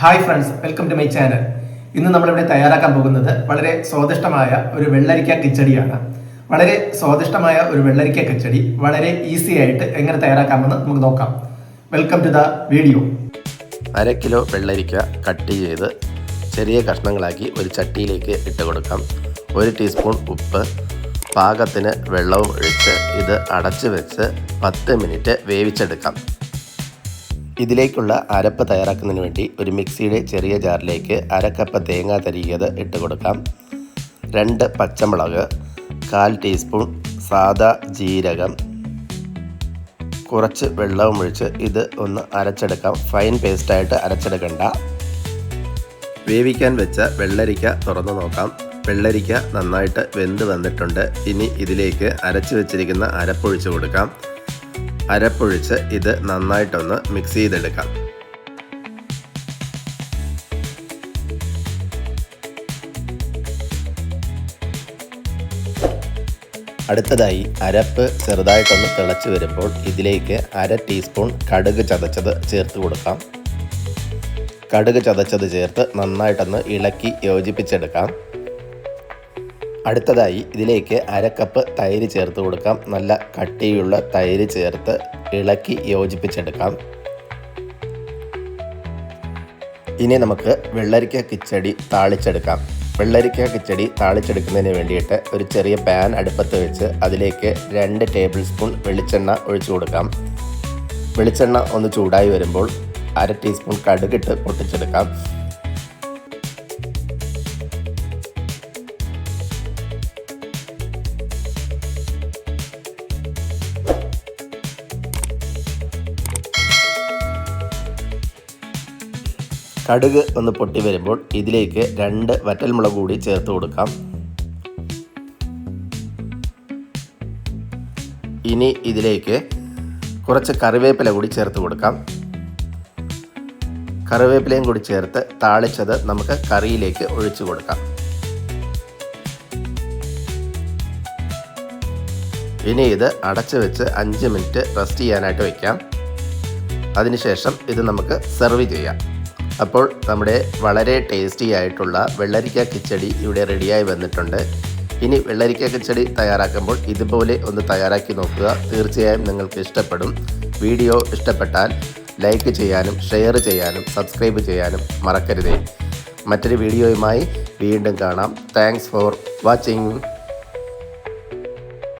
Hi friends welcome to my channel ഇന്ന് നമ്മളിവിടെ തയ്യാറാക്കാൻ പോകുന്നത് വളരെ സ്വാദിഷ്ടമായ ഒരു വെള്ളരിക്ക കിച്ചടിയാണ്. വളരെ സ്വാദിഷ്ടമായ ഒരു വെള്ളരിക്ക കിച്ചടി. വളരെ ഈസി ആയിട്ട് എങ്ങനെ തയ്യാറാക്കാമെന്ന് നമുക്ക് നോക്കാം. വെൽക്കം ടു ദ വീഡിയോ അര കിലോ വെള്ളരിക്ക കട്ട് ചെയ്ത് ചെറിയ കഷ്ണങ്ങളാക്കി ഒരു ചട്ടിയിലേക്ക് ഇട്ട് കൊടുക്കാം. ഒരു ടീസ്പൂൺ ഉപ്പ് പാകത്തിന് വെള്ളവും ഒഴിച്ച് ഇത് അടച്ചു വെച്ച് പത്ത് മിനിറ്റ് വേവിച്ചെടുക്കാം. ഇതിലേക്കുള്ള അരപ്പ് തയ്യാറാക്കുന്നതിന് വേണ്ടി ഒരു മിക്സിയുടെ ചെറിയ ജാറിലേക്ക് അരക്കപ്പ് തേങ്ങ തരികിയത് ഇട്ട് കൊടുക്കാം. രണ്ട് പച്ചമുളക് കാൽ ടീസ്പൂൺ സാദാ ജീരകം. കുറച്ച് വെള്ളവും ഒഴിച്ച് ഇത് ഒന്ന് അരച്ചെടുക്കാം. ഫൈൻ പേസ്റ്റായിട്ട് അരച്ചെടുക്കണ്ട. വേവിക്കാൻ വെച്ച വെള്ളരിക്ക തുറന്നു നോക്കാം. വെള്ളരിക്ക നന്നായിട്ട് വെന്ത് വന്നിട്ടുണ്ട്. ഇനി ഇതിലേക്ക് അരച്ചു വെച്ചിരിക്കുന്ന അരപ്പൊഴിച്ച് കൊടുക്കാം. അരപ്പൊഴിച്ച് ഇത് നന്നായിട്ടൊന്ന് മിക്സ് ചെയ്തെടുക്കാം. അടുത്തതായി അരപ്പ് ചെറുതായിട്ടൊന്ന് തിളച്ച് വരുമ്പോൾ ഇതിലേക്ക് അര ടീസ്പൂൺ കടുക് ചതച്ചത് ചേർത്ത് കൊടുക്കാം. കടുക് ചതച്ചത് ചേർത്ത് നന്നായിട്ടൊന്ന് ഇളക്കി യോജിപ്പിച്ചെടുക്കാം. അടുത്തതായി ഇതിലേക്ക് അരക്കപ്പ് കപ്പ് തൈര് ചേർത്ത് കൊടുക്കാം. നല്ല കട്ടിയുള്ള തൈര് ചേർത്ത് ഇളക്കി യോജിപ്പിച്ചെടുക്കാം. ഇനി നമുക്ക് വെള്ളരിക്ക കിച്ചടി താളിച്ചെടുക്കാം. വെള്ളരിക്ക കിച്ചടി താളിച്ചെടുക്കുന്നതിന് വേണ്ടിയിട്ട് ഒരു ചെറിയ പാൻ അടുപ്പത്ത് വെച്ച് അതിലേക്ക് രണ്ട് ടേബിൾ സ്പൂൺ വെളിച്ചെണ്ണ ഒഴിച്ചു കൊടുക്കാം. വെളിച്ചെണ്ണ ഒന്ന് ചൂടായി വരുമ്പോൾ അര ടീസ്പൂൺ കടുകിട്ട് പൊട്ടിച്ചെടുക്കാം. കടുക് ഒന്ന് പൊട്ടി വരുമ്പോൾ ഇതിലേക്ക് രണ്ട് വറ്റൽമുളക് കൂടി ചേർത്ത് കൊടുക്കാം. ഇനി ഇതിലേക്ക് കുറച്ച് കറിവേപ്പില കൂടി ചേർത്ത് കൊടുക്കാം. കറിവേപ്പിലയും കൂടി ചേർത്ത് താളിച്ചത് നമുക്ക് കറിയിലേക്ക് ഒഴിച്ചു കൊടുക്കാം. ഇനി ഇത് അടച്ചു വെച്ച് അഞ്ച് മിനിറ്റ് റെസ്റ്റ് ചെയ്യാനായിട്ട് വയ്ക്കാം അതിനുശേഷം ഇത് നമുക്ക് സെർവ് ചെയ്യാം. അപ്പോൾ നമ്മുടെ വളരെ ടേസ്റ്റി ആയിട്ടുള്ള വെള്ളരിക്ക കിച്ചടി ഇവിടെ റെഡിയായി വന്നിട്ടുണ്ട്. ഇനി വെള്ളരിക്ക കിച്ചടി തയ്യാറാക്കുമ്പോൾ ഇതുപോലെ ഒന്ന് തയ്യാറാക്കി നോക്കുക. തീർച്ചയായും നിങ്ങൾക്ക് ഇഷ്ടപ്പെടും. വീഡിയോ ഇഷ്ടപ്പെട്ടാൽ ലൈക്ക് ചെയ്യാനും ഷെയർ ചെയ്യാനും സബ്സ്ക്രൈബ് ചെയ്യാനും മറക്കരുതേ. മറ്റൊരു വീഡിയോയുമായി വീണ്ടും കാണാം. Thanks for watching